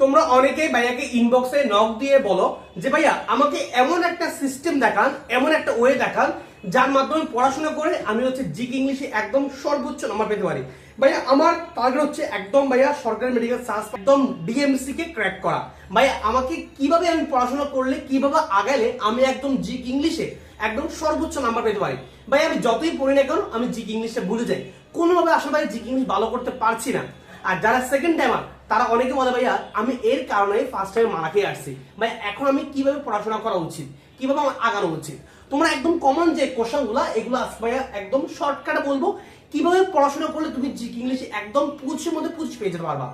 তোমরা অনেকেই ভাইয়াকে ইনবক্সে নক দিয়ে বলো যে, ভাইয়া, আমাকে এমন একটা সিস্টেম দেখান, এমন একটা ওয়ে দেখান, যার মাধ্যমে পড়াশোনা করে আমি হচ্ছে জিক ইংলিশে একদম সর্বোচ্চ নাম্বার পেতে পারি। ভাইয়া, আমার টার্গেট হচ্ছে একদম ভাইয়া সরকারি মেডিকেল সায়েন্স একদম ডিএমসি কে ক্র্যাক করা। ভাইয়া, আমাকে কীভাবে আমি পড়াশোনা করলে, কীভাবে আগালে আমি একদম জিক ইংলিশে একদম সর্বোচ্চ নাম্বার পেতে পারি? ভাই আমি যতই পড়ি না কেন, আমি জিক ইংলিশে ভুলে যাই। কোনোভাবে আসলে ভাই জিক ইংলিশ ভালো করতে পারছি না। আর যারা সেকেন্ড টাইমার তারা অনেকে বলে, ভাইয়া, আমি এর কারণে ফার্স্ট টাইম মারা খেয়ে আসছি। ভাই এখন আমি কীভাবে পড়াশোনা করা উচিত? কীভাবে আমার আগানো উচিত? তোমরা একদম কমন যে কোশ্চেনগুলা, এগুলো আজকে ভাইয়া, একদম শর্টকাটে বলব। কীভাবে পড়াশোনা করলে তুমি জিকে ইংলিশে একদম পঁচিশের মধ্যে পঁচিশ পেয়ে যেতে পারবা?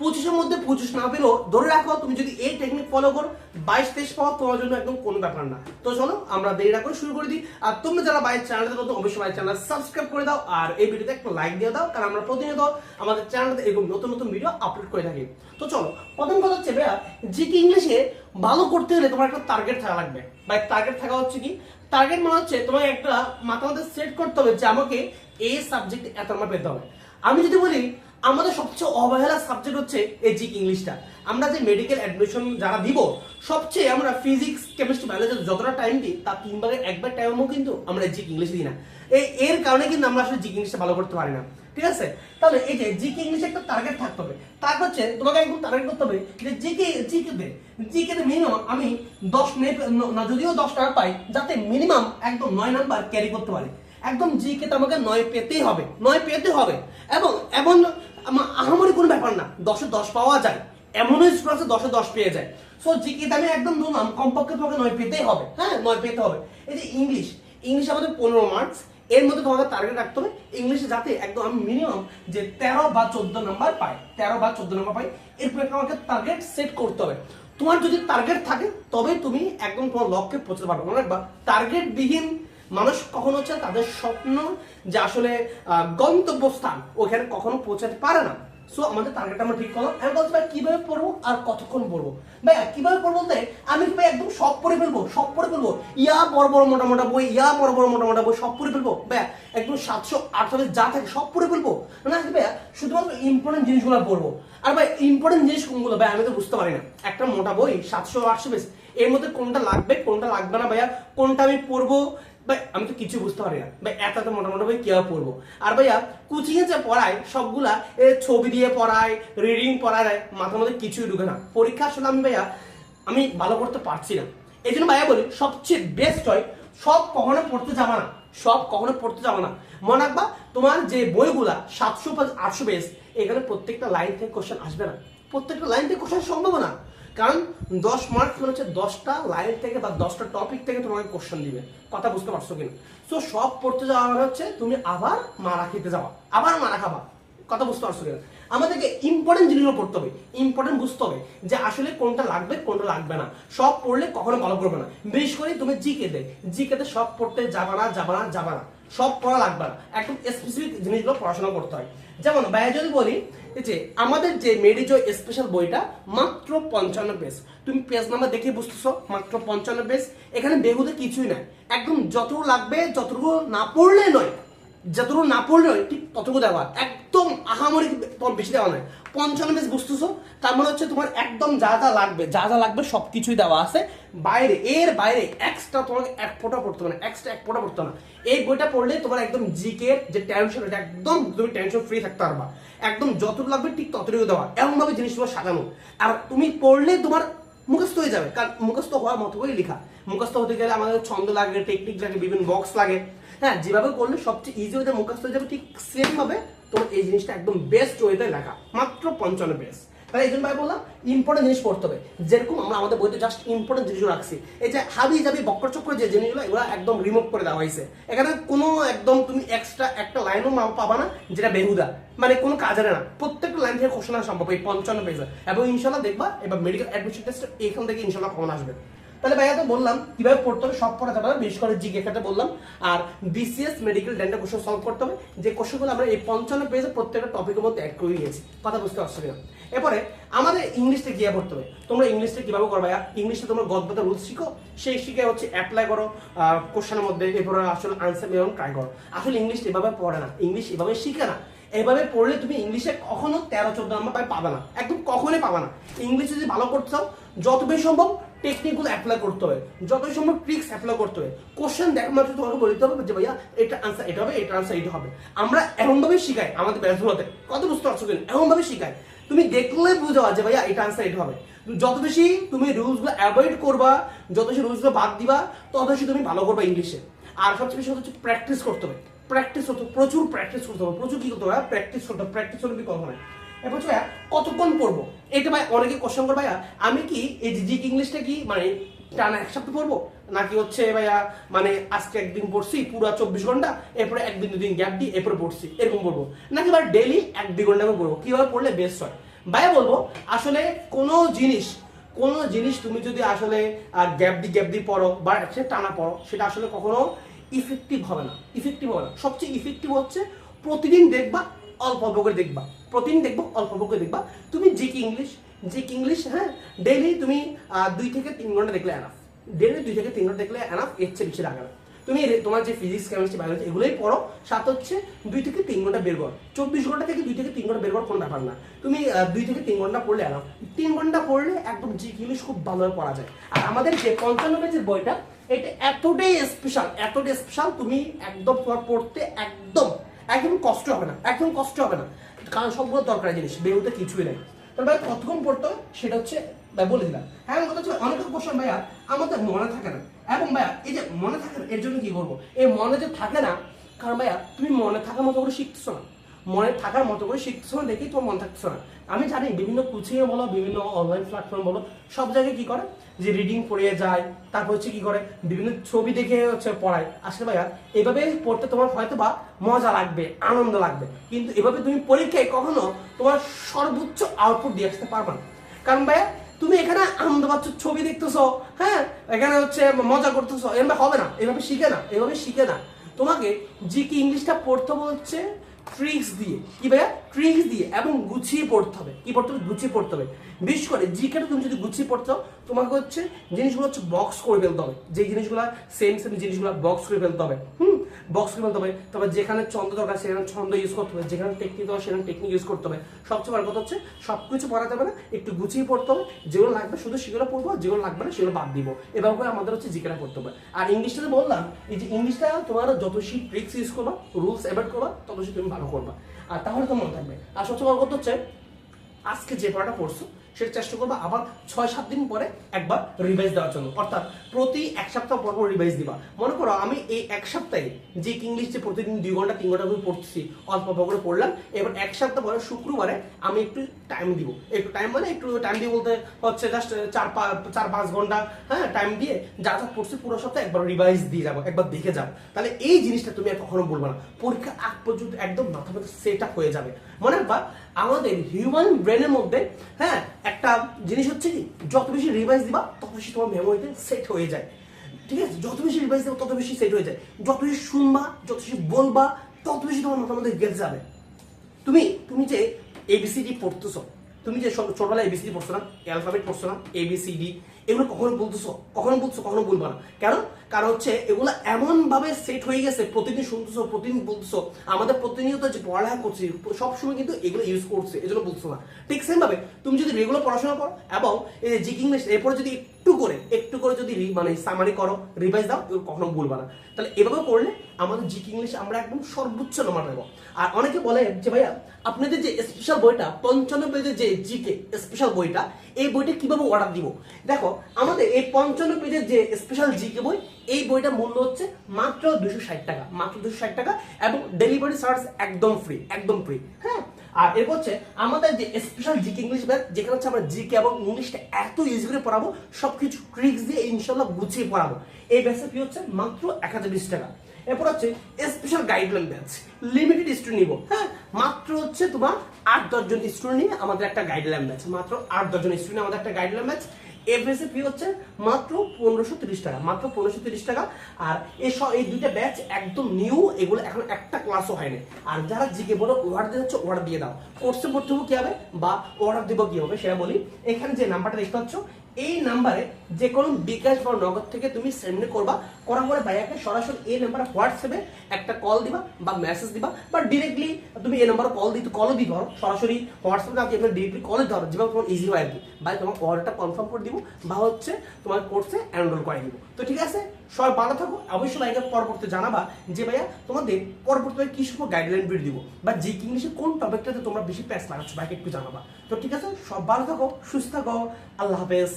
পঁচিশের মধ্যে পঁচিশ না পেলেও ধরে রাখো, তুমি যদি এই টেকনিক ফলো করো, বাইশ, তেইশ পাওয়া তোমার জন্য একদম কোনো ব্যাপার না। তো চলো, আমরা দেরি না করে শুরু করে দিই। আর তোমরা যারা বাইরের চ্যানেলতে নতুন, অবশ্যই বাইরের চ্যানেল সাবস্ক্রাইব করে দাও। আর এই ভিডিওতে একটা লাইক দিয়ে দাও, কারণ আমরা প্রতিনিয়ত আমাদের চ্যানেলতে এরকম নতুন নতুন ভিডিও আপলোড করে থাকি। তো চলো, প্রথম কথা হচ্ছে, ভাইয়া, যে কি ইংলিশে ভালো করতে হলে তোমার একটা টার্গেট থাকা লাগবে। ভাই টার্গেট থাকা হচ্ছে কি? টার্গেট মানে হচ্ছে তোমার একটা মাথা মধ্যে সেট করতে হবে যে আমাকে এই সাবজেক্ট এত আমার পেতে হবে। আমি যদি বলি আমাদের সবচেয়ে অবহেলা সাবজেক্ট হচ্ছে এই জিক ইংলিশটা। আমরা যে মেডিকেল অ্যাডমিশন যারা দিব, সবচেয়ে আমরা ফিজিক্স কেমিস্ট্রি বায়োলজি যতটা টাইম দিই তার তিন ভাগের একবার টাইমও কিন্তু আমরা জিক ইংলিশ দিই না। এই এর কারণে কিন্তু আমরা আসলে জিক ইংলিশটা ভালো করতে পারি না। ঠিক আছে? তাহলে এই যে জিক ইংলিশে একটা টার্গেট থাকতে হবে। তার হচ্ছে, তোমাকে একদম টার্গেট করতে হবে যে জিকে জিকে দে জিকে তে মিনিমাম আমি দশ না, যদিও দশ টাকা পাই, যাতে মিনিমাম একদম নয় নাম্বার ক্যারি করতে পারি। একদম জিকে তো আমাকে নয় পেতেই হবে, নয় পেতে হবে। এবং এমন আহামরি কোনো ব্যাপার না। দশে দশ পাওয়া যায়। এমনও স্কুল আছে, দশে দশ পেয়ে যায়। সো জিকে আমি একদম ধরলাম, কমপক্ষে তোমাকে নয় পেতেই হবে। হ্যাঁ নয় পেতে হবে। এই যে ইংলিশ ইংলিশ আমাদের পনেরো মার্কস এর মধ্যে তোমাকে টার্গেট রাখতে হবে ইংলিশে যাতে একদম আমি মিনিমাম যে তেরো বা চোদ্দ নাম্বার পাই। তেরো বা চোদ্দ নাম্বার পাই। এরপরে আমাকে টার্গেট সেট করতে হবে। তোমার যদি টার্গেট থাকে তবে তুমি একদম তোমার লক্ষ্যে পৌঁছতে পারবে। মনে রাখবা টার্গেট বিহীন মানুষ কখনো হচ্ছে তাদের স্বপ্ন যে আসলে গন্তব্যস্থান ওখানে কখনো পৌঁছাতে পারে না। সো আমাদের টার্গেট আমরা ঠিক করলাম। আমি বলছি, ভাই, কীভাবে পড়ব আর কতক্ষণ পড়ব? ভাই, কীভাবে পড়ব বলতে, আমি ভাই একদম সব পড়ে ফেলব, সব পড়ে ফেলব। ইয়া বড় বড় মোটা মোটা বই, ইয়া বড় বড় মোটা মোটা বই, সব পড়ে ফেলব। ভাই, একদম সাতশো আটশো যা থাকে সব পড়ে ফেলব। না ভাই, শুধুমাত্র ইম্পর্টেন্ট জিনিসগুলো পড়ব। আর ভাই ইম্পর্টেন্ট জিনিস কোনগুলো? ভাই, আমি তো বুঝতে পারি না। একটা মোটা বই, সাতশো আটশো বেশ এর মধ্যে কোনটা লাগবে কোনটা লাগবে না ভাইয়া? কোনটা আমি পড়ব? ভাই, আমি তো কিছু বুঝতে পারি না। ভাই এত এত মোটা মোটা বই কীভাবে পড়ব? আর ভাইয়া কোচিং এ যে পড়ায়, সবগুলা ছবি দিয়ে পড়ায় রিডিং পড়ায় মাথার মধ্যে কিছুই ঢুকে না। পরীক্ষা আসলে আমি, ভাইয়া, আমি ভালো করতে পারছি না। এই জন্য ভাইয়া বলি, সবচেয়ে বেস্ট হয় সব কখনো পড়তে যাবা না। সব কখনো পড়তে যাবা না। মনে রাখবা, তোমার যে বইগুলা সাতশো আটশো পেজ এখানে প্রত্যেকটা লাইন থেকে কোশ্চেন আসবে না। প্রত্যেকটা লাইন থেকে কোশ্চেন সম্ভব না। কারণ দশ মার্কস মানে হচ্ছে দশটা লাইন থেকে বা দশটা টপিক থেকে তোমাকে কোশ্চেন দিবে। কথা বুঝতে পারছ কিনা? তো সব পড়তে যাওয়া মানে হচ্ছে তুমি আবার মারা খেতে যাওয়া আবার মারা খাবা। কথা বুঝতে পারছ কিনা? আমাদেরকে ইম্পর্টেন্ট জিনিসগুলো পড়তে হবে। ইম্পর্টেন্ট বুঝতে হবে যে আসলে কোনটা লাগবে কোনটা লাগবে না। সব পড়লে কখনো ভালো করবে না। বিশেষ করে তুমি জিকে দে জিকে তে সব পড়তে যাবা না যাবা না যাবা না। সব পড়া লাগবে না। একদম স্পেসিফিক জিনিসগুলো পড়াশোনা করতে হয়। যেমন ভাইয়া যদি বলি যে, আমাদের যে মেডিজো স্পেশাল বইটা, মাত্র পঞ্চান্ন পেজ। তুমি পেজ নাম্বার দেখে বুঝতেছো, মাত্র পঞ্চান্ন পেজ। এখানে বেহুদে কিছুই নাই। একদম যতটুকু লাগবে, যতটুকু না পড়লে নয়। যতটুকু না পড়লেও ঠিক ততটুকু দেওয়া। একদম আহামরি বেশি দেওয়া নয়। পঞ্চান্ন পেজ বুঝতেছো? তার মানে হচ্ছে তোমার একদম যা যা লাগবে, যা যা লাগবে সব কিছুই দেওয়া আছে। বাইরে, এর বাইরে এক্সট্রা তোমাকে এক ফোঁটা পড়তে না এক্সট্রা এক ফোঁটা পড়তে না। এই বইটা পড়লে তোমার একদম জিকে যে টেনশন এটা একদম তুমি টেনশন ফ্রি থাকতে পারবা। একদম যতটুকু লাগবে ঠিক ততটুকু দেওয়া। এমনভাবে জিনিসগুলো সাজানো। আর তুমি পড়লে তোমার মুখস্থ হয়ে যাবে। কারণ মুখস্থ হওয়ার মতো করে লেখা। মুখস্থ হতে গেলে আমাদের ছন্দ লাগে টেকনিক লাগে, বিভিন্ন বক্স লাগে। হ্যাঁ যেভাবে করলে সবচেয়ে ইজি ওয়েতে মুখস্থ হয়ে যাবে, ঠিক সেম ভাবে তোমার এই জিনিসটা একদম বেস্ট ওয়েতে লেখা। মাত্র পঞ্চান্ন পেজ তাহলে এই জন্য ভাই বললাম ইম্পর্টেন্ট জিনিস পড়তে হবে। যেরকম আমরা আমাদের বইতে জাস্ট ইম্পর্টেন্ট রাখছি। এই যে হাবি জাবি বক্কর চক্কর যে জিনিসগুলো, এগুলো একদম রিমুভ করে দেওয়া হয়েছে। এখানে কোনো একদম তুমি এক্সট্রা একটা লাইনও পাবা না, যেটা বেহুদা। মানে কোনো কাজের না। প্রত্যেকটা লাইন থেকে আসা সম্ভব, এই পঞ্চান্ন পেজে এবং ইনশাল্লাহ দেখবা, এবার মেডিকেল অ্যাডমিশন টেস্ট এখান থেকে ইনশাল্লাহ কমন আসবে। তাহলে ভাইয়া তো বললাম, কীভাবে পড়তে হবে, সব পড়া যাবে না বিশেষ করে জিকে ক্ষেত্রে বললাম। আর BCS medical dental question solve করতে হবে, যে কোশ্চেনগুলো আমরা এই পঞ্চান্ন পেজে প্রত্যেকটা টপিকের মধ্যে অ্যাড করে নিয়েছি। কথা বুঝতে কিনা এরপরে আমাদের ইংলিশটা গিয়ে পড়তে হবে? তোমরা ইংলিশটা কীভাবে করবে ইংলিশে তোমরা গদ্যতা রুলস শিখো, সেই শিখে হচ্ছে অ্যাপ্লাই করো কোশ্চেনের মধ্যে, এরপরে আসলে আনসার বেরোন ট্রাই করো। আসলে ইংলিশ এভাবে পড়ে না ইংলিশ এভাবে শিখে না। এভাবে পড়লে তুমি ইংলিশে কখনো তেরো, চোদ্দ নম্বর পাবে না, একদম কখনোই পাবে না। ইংলিশে যদি ভালো করতে চাও, যত বেশি সম্ভব টেকনিকগুলো অ্যাপ্লাই করতে হবে। যতই সম্ভব ট্রিক্স অ্যাপ্লাই করতে হবে। কোশ্চেন দেখা মাত্র তোমাকে বলতে হবে যে ভাইয়া, এটা আনসার এটা হবে, এটা আনসার এটা হবে। আমরা এমনভাবে শিখাই আমাদের ব্যাচগুলোতে কত বুঝতে পারছ কিনা? এমনভাবে শিখাই। তুমি দেখলে বুঝো যে ভাইয়া, এটা আনসার এটা হবে। যত বেশি তুমি রুলসগুলো অ্যাভয়েড করবা, যত বেশি রুলসগুলো বাদ দিবা, তত বেশি তুমি ভালো করবা ইংলিশে আর সবচেয়ে বেশি হচ্ছে প্র্যাকটিস করতে হবে। প্র্যাকটিস হবে, প্রচুর প্র্যাকটিস করতে হবে। প্রচুর কি করতে হবে? প্র্যাকটিস করতে হবে। প্র্যাকটিস হলে কি কথা হয় এরপর ভাইয়া, কতক্ষণ পড়ব? এটা ভাই অনেকে কোশ্চেন করে ভাইয়া, আমি কি এই জিক ইংলিশটা কি মানে টানা এক সপ্তাহ পড়ব? নাকি হচ্ছে ভাইয়া মানে আজকে একদিন পড়ছি পুরো চব্বিশ ঘণ্টা, এরপরে একদিন দুদিন গ্যাপ দিই এরপরে পড়ছি, এরকম পড়ব। নাকি ভাই ডেলি এক দুই ঘণ্টা আমি পড়ব? কীভাবে পড়লে বেস্ট হয়? ভাইয়া বলব, আসলে কোনো জিনিস কোনো জিনিস তুমি যদি আসলে গ্যাপ দি গ্যাপ দি পড়ো বা সে টানা পড়ো, সেটা আসলে কখনো ইফেক্টিভ হবে না। ইফেক্টিভ হবে না। সবচেয়ে ইফেক্টিভ হচ্ছে প্রতিদিন দেখবা অল্প অল্প করে দেখবা। প্রতিদিন দেখবা, অল্প অল্প করে দেখবা। তুমি জিক ইংলিশ জিক ইংলিশ হ্যাঁ ডেইলি তুমি দুই থেকে তিন ঘণ্টা দেখলে এনাফ ডেইলি দুই থেকে তিন ঘণ্টা দেখলে এনাফ এর চেয়ে বেশি লাগে না। তুমি তোমার যে ফিজিক্স কেমিস্ট্রি বায়োলজি এগুলোই পড়ো সাত হচ্ছে দুই থেকে তিন ঘণ্টা বের কর। চব্বিশ ঘণ্টা থেকে দুই থেকে তিন ঘণ্টা বের কর কোনো ব্যাপার না। তুমি দুই থেকে তিন ঘণ্টা পড়লে এনাফ তিন ঘণ্টা পড়লে একদম জিক ইংলিশ খুব ভালোভাবে পড়া যায়। আর আমাদের যে পঞ্চান্ন পেজের বইটা, এটা এতটাই স্পেশাল এতটাই স্পেশাল তুমি একদম পড়তে একদম একদম কষ্ট হবে না, একদম কষ্ট হবে না। কারণ সবগুলো দরকারি জিনিস, বেরোতে কিছুই নেই। তাহলে ভাই কতক্ষণ পড়তো সেটা হচ্ছে, ভাই বলে দিলাম। হ্যাঁ কথা হচ্ছে অনেক কোশ্চেন ভাইয়া আমাদের মনে থাকে না। এবং ভাইয়া, এই যে মনে থাকে না, এর জন্য কি করব? এই মনে যে থাকে না, কারণ ভাইয়া, তুমি মনে থাকার মতো করে শিখছো না। মনে থাকার মতো করে শিখতেছো না, দেখেই তোমার মনে থাকতেছো না। আমি জানি, বিভিন্ন কোচিংয়ে বলো, বিভিন্ন অনলাইন প্ল্যাটফর্ম বলো, সব জায়গায় কি করে? যে রিডিং পড়িয়ে যায়, তারপর হচ্ছে কি করে? বিভিন্ন ছবি দেখে হচ্ছে পড়ায়। আসলে ভাইয়া, এভাবে পড়তে তোমার হয়তো বা মজা লাগবে, আনন্দ লাগবে। কিন্তু এভাবে তুমি পরীক্ষায় কখনো তোমার সর্বোচ্চ আউটপুট দিয়ে আসতে পারবে না। কারণ ভাইয়া, তুমি এখানে আনন্দ পাচ্ছ, ছবি দেখতেছো হ্যাঁ? এখানে হচ্ছে মজা করতেছো এভাবে হবে না, এভাবে শিখে না, এভাবে শিখে না। তোমাকে জি কি ইংলিশটা পড়তে বলছে ট্রিক্স দিয়ে। কি ভাইয়া? ট্রিক্স দিয়ে এবং গুছিয়ে পড়তে হবে। কি পড়তে হবে? গুছিয়ে পড়তে হবে। বিশেষ করে জিকেটা তুমি যদি গুছিয়ে পড়তে হও তোমাকে হচ্ছে জিনিসগুলো হচ্ছে বক্স করে ফেলতে হবে। যে জিনিসগুলো সেম সেম জিনিসগুলো বক্স করে ফেলতে হবে। হুম? বক্স করে হবে। তবে যেখানে ছন্দ দরকার সেখানে ছন্দ ইউজ করতে হবে। যেখানে টেকনিক দরকার সেখানে টেকনিক ইউজ করতে হবে। সবচেয়ে বড় কথা হচ্ছে সব কিছু পড়া যাবে না, একটু গুছিয়ে পড়তে হবে। যেগুলো লাগবে শুধু সেগুলো পড়ব, আর যেগুলো লাগবে না সেগুলো বাদ দিব। এভাবে করে আমাদের হচ্ছে জিকেটা পড়তে হবে। আর ইংলিশটা তো বললাম, এই যে ইংলিশটা তোমার যত বেশি ট্রিক্স ইউজ করবা রুলস অ্যাভয়েড করবা, তত বেশি তুমি ভালো করবা। আর তাহলে তো মনে থাকবে। আর সবচেয়ে বড় কথা হচ্ছে, আজকে যে পড়াটা পড়ছো সেটা চেষ্টা করবা আবার ছয়, সাত দিন পরে একবার রিভাইজ দেওয়ার জন্য। অর্থাৎ প্রতি এক সপ্তাহ পর পর রিভাইজ দিবা। মনে করো আমি এই এক সপ্তাহে যে ইংলিশ যে প্রতিদিন দুই ঘণ্টা, তিন ঘণ্টা করে পড়ছি অল্প অল্প করে পড়লাম, এবার এক সপ্তাহ পরে শুক্রবারে আমি একটু টাইম দিব। একটু টাইম মানে একটু টাইম দিয়ে বলতে হচ্ছে জাস্ট চার পাঁচ চার, পাঁচ ঘণ্টা হ্যাঁ টাইম দিয়ে যা যা পড়ছি পুরো সপ্তাহে একবার রিভাইজ দিয়ে যাব, একবার দেখে যাব। তাহলে এই জিনিসটা তুমি আর কখনো বলব না। পরীক্ষা আগ পর্যন্ত একদম মাথা মাথা সেট আপ হয়ে যাবে। মনে রাখবা, আমাদের হিউম্যান ব্রেনের মধ্যে হ্যাঁ একটা জিনিস হচ্ছে কি, যত বেশি রিভাইজ দিবা, তত বেশি তোমার মেমোরিতে সেট হয়ে যায়। ঠিক আছে? যত বেশি রিভাইজ দেবো, তত বেশি সেট হয়ে যায়। যত বেশি শুনবা, যত বেশি বলবা, তত বেশি তোমার মাথার মধ্যে গেলে যাবে। তুমি তুমি যে এবিসিডি পড়তেছ, তুমি যে ছোট- ছোটবেলায় এবিসিডি পড়ছো না অ্যালফাবেট পড়ছো না এবিসিডি এগুলো কখনো বলতেছো, কখনো বলছো কখনো বলবা না। কেন? কারণ হচ্ছে এগুলো এমন ভাবে সেট হয়ে গেছে, প্রতিদিন শুনতেছো, প্রতিদিন বলতেছো। আমাদের প্রতিনিয়ত যে পড়ালেখা করছি, সবসময় কিন্তু এগুলো ইউজ করছে, এজন্য বলছো না। ঠিক সেম ভাবে তুমি যদি রেগুলার পড়াশোনা করো এবং এই জিক ইংলিশ এরপরে যদি একটু করে একটু করে যদি মানে সামারি করো রিভাইজ দাও কখনো বলবা না। তাহলে এভাবে করলে আমাদের জিক ইংলিশ আমরা একদম সর্বোচ্চ নম্বর পাবো আর অনেকে বলে যে, ভাইয়া, আপনাদের যে স্পেশাল বইটা পঞ্চান্ন পেজের যে জিকে স্পেশাল বইটা, এই বইটা কীভাবে অর্ডার দিব? দেখো, আমাদের এই পঞ্চান্ন পেজের যে স্পেশাল জিকে বই, এই বইটা মূল্য হচ্ছে মাত্র দুশো ষাট টাকা, মাত্র দুশো ষাট টাকা এবং ডেলিভারি চার্জ একদম ফ্রি একদম ফ্রি হ্যাঁ? আর এরপর হচ্ছে আমাদের যে স্পেশাল জিকে ইংলিশ ব্যাচ যেখানে হচ্ছে আমরা জিকে এবং ইংলিশটা এত ইজি করে পড়াবো, সবকিছু ট্রিক্স দিয়ে ইনশাল্লাহ গুছিয়ে পড়াবো। এই ব্যাচের ফি হচ্ছে মাত্র এক হাজার বিশ টাকা। এরপর হচ্ছে special guideline batch limited student নিব। হ্যাঁ মাত্র হচ্ছে তোমার আট দশজন স্টুডেন্ট নিয়ে আমাদের একটা গাইডলাইন ব্যাচ মাত্র আট দশজন স্টুডেন্ট আমাদের একটা গাইডলাইন ব্যাচ এফএসএ ফি হচ্ছে মাত্র পনেরোশো তিরিশ টাকা, মাত্র পনেরোশো তিরিশ টাকা। আর এই এই দুইটা ব্যাচ একদম নিউ এগুলো এখন একটা ক্লাসও হয়নি। আর যারা জিকে বলো অর্ডার দিয়ে হচ্ছে অর্ডার দিয়ে দাও। কোর্সে ভর্তি হব কি হবে? বা অর্ডার দেবো কি হবে? সেটা বলি। এখানে যে নাম্বারটা দেখতে পাচ্ছ এই নাম্বারে যে কোনো বিকাশ বা নগদ থেকে তুমি সেন্ড করবা করার পরে ভাইয়াকে সরাসরি এই নাম্বারে হোয়াটসঅ্যাপে একটা কল দিবা বা মেসেজ দিবা, বা ডিরেক্টলি তুমি এই নাম্বারে কল দিতে কলও দিতে পারো। সরাসরি হোয়াটসঅ্যাপে আপনি আপনার ডিরেক্টলি কলে ধরো যেভাবে তোমার ইজি হয় আর কি। ভাই, তোমার অর্ডারটা কনফার্ম করে দিব, বা হচ্ছে তোমার কোর্সে এনরোল করে দিব। তো ঠিক আছে? সবাই ভালো থাকো। অবশ্যই ভাইকে পরবর্তী জানাবা যে ভাইয়া, তোমাদের পরবর্তীতে কি সব গাইডলাইন ভিডিও দিব? বা যে কি ইংলিশে কোন টপিকটাতে তোমরা বেশি প্যাস লাগাচ্ছ ভাইকে একটু জানাবা। তো ঠিক আছে, সব ভালো থাকো, সুস্থ থাকো, আল্লাহ হাফেজ।